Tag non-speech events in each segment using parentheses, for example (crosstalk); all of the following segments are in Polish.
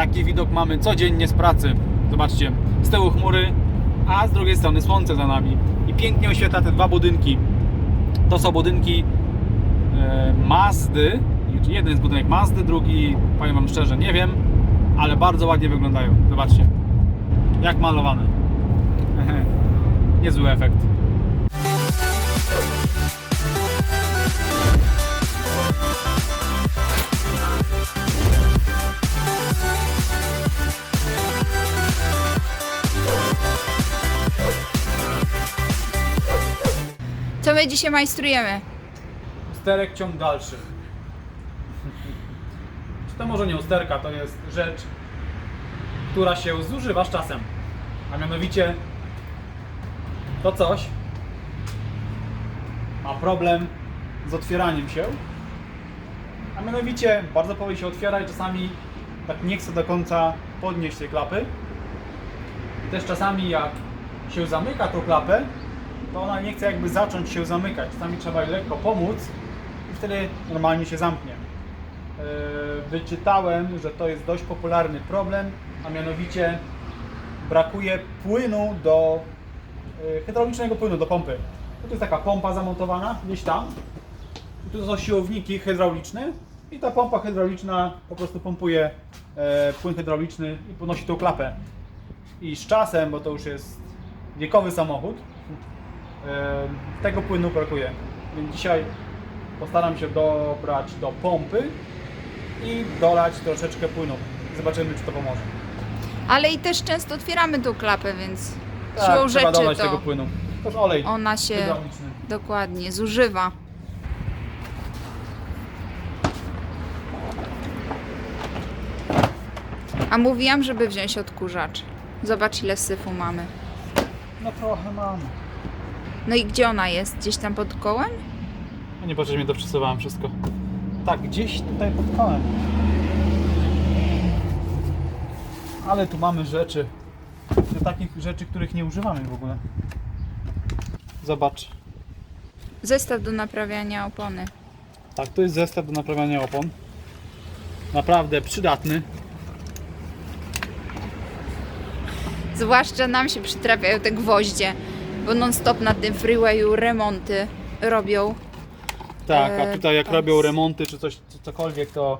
Taki widok mamy codziennie z pracy. Zobaczcie, z tyłu chmury, a z drugiej strony słońce za nami. I pięknie oświetla te dwa budynki. To są budynki e, Mazdy. Jeden jest budynek Mazdy, drugi, powiem Wam szczerze, nie wiem, ale bardzo ładnie wyglądają. Zobaczcie, jak malowane. (laughs) Niezły efekt. My dzisiaj majstrujemy? Usterek ciąg dalszy. To może nie usterka, to jest rzecz, która się zużywa z czasem. A mianowicie to coś ma problem z otwieraniem się. A mianowicie bardzo powoli się otwiera i czasami tak nie chce do końca podnieść tej klapy. I też czasami jak się zamyka tą klapę, to ona nie chce jakby zacząć się zamykać. Czasami trzeba jej lekko pomóc i wtedy normalnie się zamknie. Yy, Wyczytałem, że to jest dość popularny problem, a mianowicie brakuje płynu do yy, hydraulicznego płynu do pompy. To jest taka pompa zamontowana gdzieś tam. I tu są siłowniki hydrauliczne i ta pompa hydrauliczna po prostu pompuje e, płyn hydrauliczny i podnosi tą klapę. I z czasem, bo to już jest wiekowy samochód, e, tego płynu brakuje. Więc dzisiaj postaram się dobrać do pompy i dolać troszeczkę płynu. Zobaczymy, czy to pomoże. Ale i też często otwieramy tą klapę, więc siłą Tak, trzeba rzeczy dolać to tego płynu. To jest olej ona się hydrauliczny. dokładnie zużywa. A mówiłam, żeby wziąć odkurzacz. Zobacz ile syfu mamy. No trochę mam. No i gdzie ona jest? Gdzieś tam pod kołem? No nie patrzeć, mnie to przesuwałem wszystko. Tak, gdzieś tutaj pod kołem. Ale tu mamy rzeczy. Do takich rzeczy, których nie używamy w ogóle. Zobacz. Zestaw do naprawiania opony. Tak, to jest zestaw do naprawiania opon. Naprawdę przydatny. Zwłaszcza nam się przytrafiają te gwoździe, bo non stop na tym freewayu remonty robią. Tak, E, a tutaj jak robią remonty czy coś, cokolwiek, to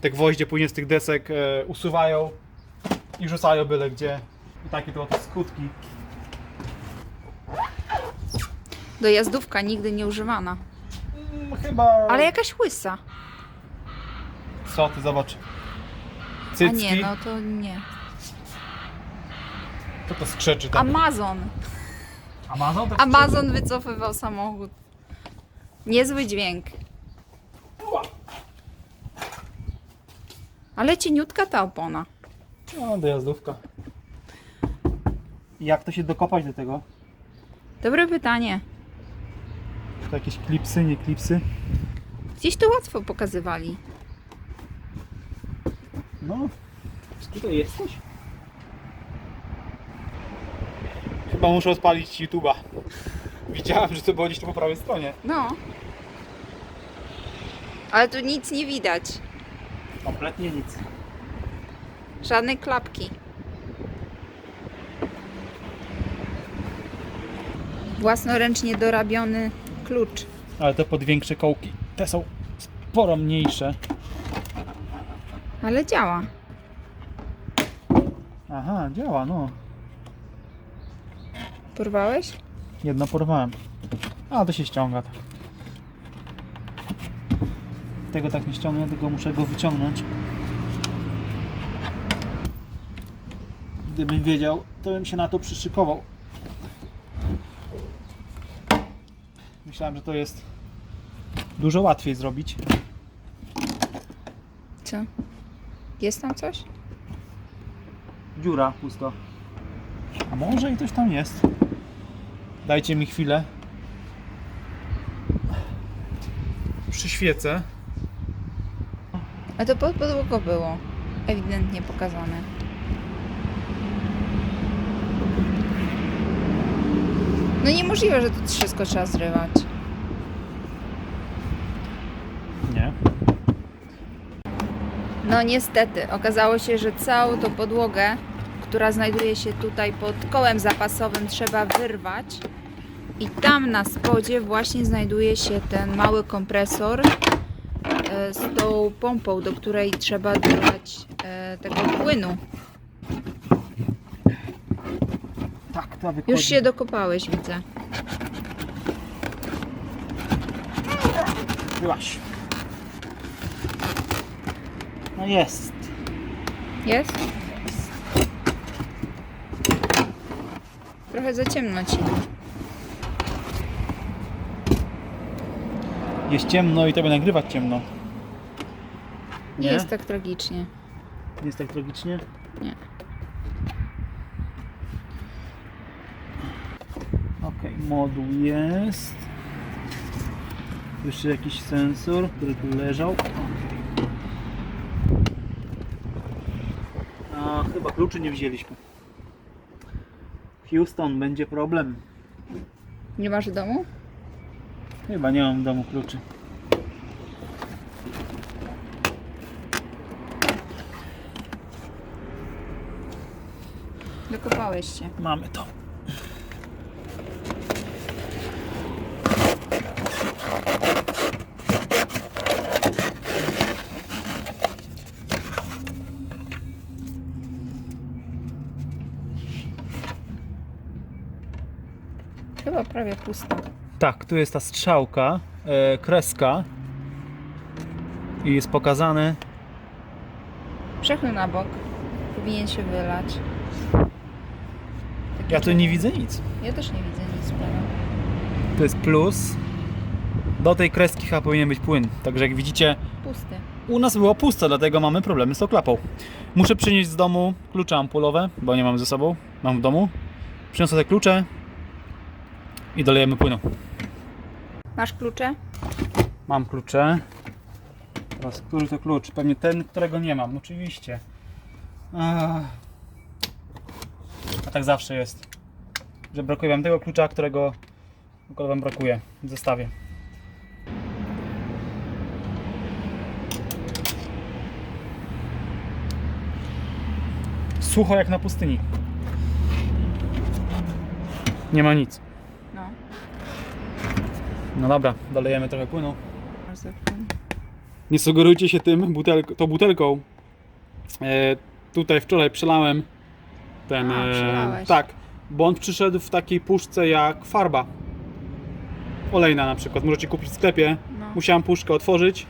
te gwoździe później z tych desek e, usuwają i rzucają byle gdzie. I takie to oto skutki. Dojazdówka nigdy nie używana. Mm, chyba... Ale jakaś łysa. Co ty, zobacz. A Cycki. nie, no to nie. Co to skrzeczy tam? Amazon. Amazon? To Amazon wycofywał samochód. Niezły dźwięk. Ale cieniutka ta opona. No, dojazdówka. Jak to się dokopać do tego? Dobre pytanie. To jakieś klipsy, nie klipsy? Gdzieś to łatwo pokazywali. No. Czy tutaj jesteś? Chyba muszę odpalić YouTube'a. Widziałem, że to było gdzieś tu po prawej stronie. No. Ale tu nic nie widać. Kompletnie nic. Żadnej klapki. Własnoręcznie dorabiony klucz. Ale te pod większe kołki. Te są sporo mniejsze. Ale działa. Aha, działa, no. Porwałeś? Jedno porwałem. A, to się ściąga tak. Tego tak nie ściągnę, tylko muszę go wyciągnąć. Gdybym wiedział, to bym się na to przyszykował. Myślałem, że to jest dużo łatwiej zrobić. Co? Jest tam coś? Dziura pusto. A może i coś tam jest. Dajcie mi chwilę. Przyświecę. A to pod podłogą było. Ewidentnie pokazane. No niemożliwe, że tu wszystko trzeba zrywać. Nie. No niestety, okazało się, że całą tą podłogę, która znajduje się tutaj pod kołem zapasowym, trzeba wyrwać. I tam na spodzie właśnie znajduje się ten mały kompresor e, z tą pompą, do której trzeba dolać e, tego płynu. Tak, to wychodzi. Już się dokopałeś, widzę. Byłaś. No jest. Jest? Trochę za ciemno ci. Jest ciemno i tobie nagrywać ciemno. Nie jest tak tragicznie. Nie jest tak tragicznie? Nie. Okej, moduł jest. Jeszcze jakiś sensor, który tu leżał. A, chyba kluczy nie wzięliśmy. Houston, będzie problem. Nie masz w domu? Chyba nie mam w domu kluczy. Dokopałeś się. Mamy to. Chyba prawie pusta. Tak, tu jest ta strzałka, e, kreska i jest pokazane. Przechyl na bok. Powinien się wylać. Taki Ja tu nie widzę nic. Ja też nie widzę nic płynu. To jest plus. Do tej kreski chyba powinien być płyn. Także jak widzicie, Pusty. u nas było pusto, dlatego mamy problemy z tą klapą. Muszę przynieść z domu klucze ampulowe, bo nie mam ze sobą. Mam w domu. Przyniosę te klucze i dolejemy płynu. Masz klucze? Mam klucze. Teraz, który to klucz? Pewnie ten, którego nie mam, oczywiście. A tak zawsze jest. Że brakuje wam tego klucza, którego którego wam brakuje w zestawie. Sucho jak na pustyni. Nie ma nic. No. Dobra, dolejemy trochę płynu. Nie sugerujcie się tym, butelk, tą butelką. E, tutaj wczoraj przelałem ten. A, e, przelałeś. tak, bo on przyszedł w takiej puszce jak farba. Olejna na przykład. Możecie kupić w sklepie. No. Musiałem puszkę otworzyć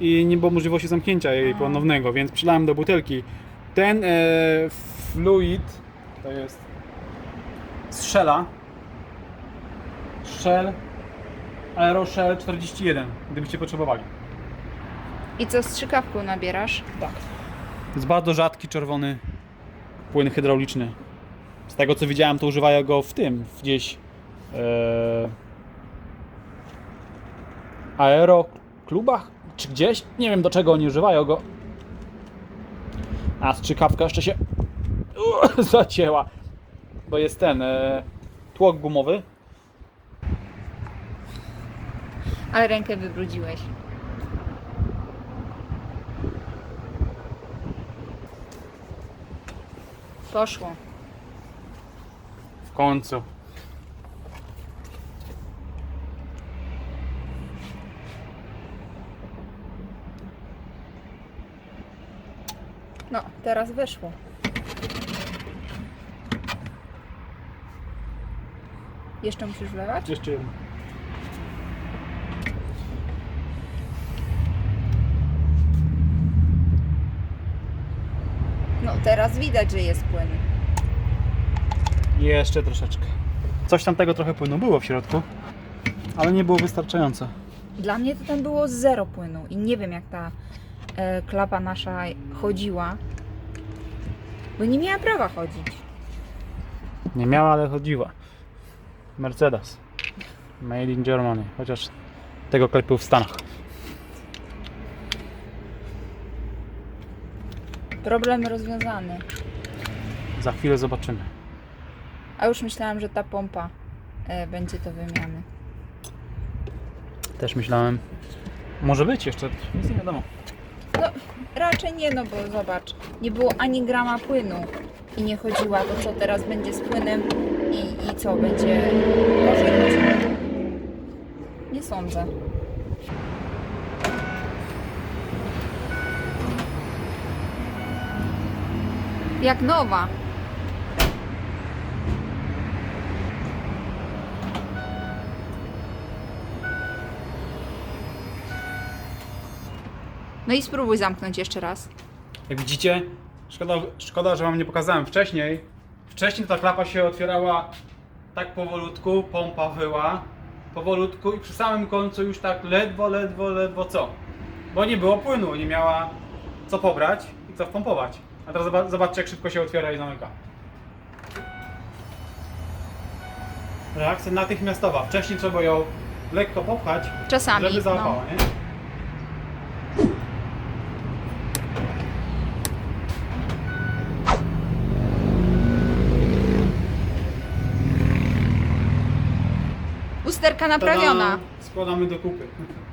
i nie było możliwości zamknięcia jej A. ponownego, więc przelałem do butelki. Ten e, fluid to jest Shella. Shell Aeroshell 41, gdybyście potrzebowali. I co, strzykawką nabierasz? Tak. To jest bardzo rzadki czerwony płyn hydrauliczny. Z tego co widziałem, to używają go w tym, w gdzieś e, aeroklubach, czy gdzieś. Nie wiem do czego oni używają go. A strzykawka jeszcze się (coughs) zacięła, bo jest ten e, tłok gumowy. Ale rękę wybrudziłeś. Poszło. W końcu. No, teraz wyszło. Jeszcze musisz wlewać? Jeszcze jeden. No, teraz widać, że jest płyn. Jeszcze troszeczkę. Coś tam tego trochę płynu było w środku, ale nie było wystarczająco. Dla mnie to tam było zero płynu i nie wiem jak ta e, klapa nasza chodziła. Bo nie miała prawa chodzić. Nie miała, ale chodziła. Mercedes. Made in Germany. Chociaż tego klepił w Stanach. Problem rozwiązany. Za chwilę zobaczymy. A już myślałam, że ta pompa e, będzie do wymiany. Też myślałem. Może być jeszcze, nic nie wiadomo. No, raczej nie, no bo zobacz, nie było ani grama płynu i nie chodziła, to co teraz będzie z płynem i, i co będzie chodziło? Nie sądzę. Jak nowa. No i spróbuj zamknąć jeszcze raz. Jak widzicie, szkoda, szkoda, że wam nie pokazałem wcześniej. Wcześniej ta klapa się otwierała tak powolutku, pompa wyła powolutku i przy samym końcu już tak ledwo, ledwo, ledwo co? Bo nie było płynu, nie miała co pobrać i co wpompować. A teraz zoba- zobaczcie jak szybko się otwiera i zamyka. Reakcja natychmiastowa. Wcześniej trzeba ją lekko popchać, Czasami, żeby no. załapała, nie? Usterka naprawiona. Tada! Składamy do kupy. (laughs)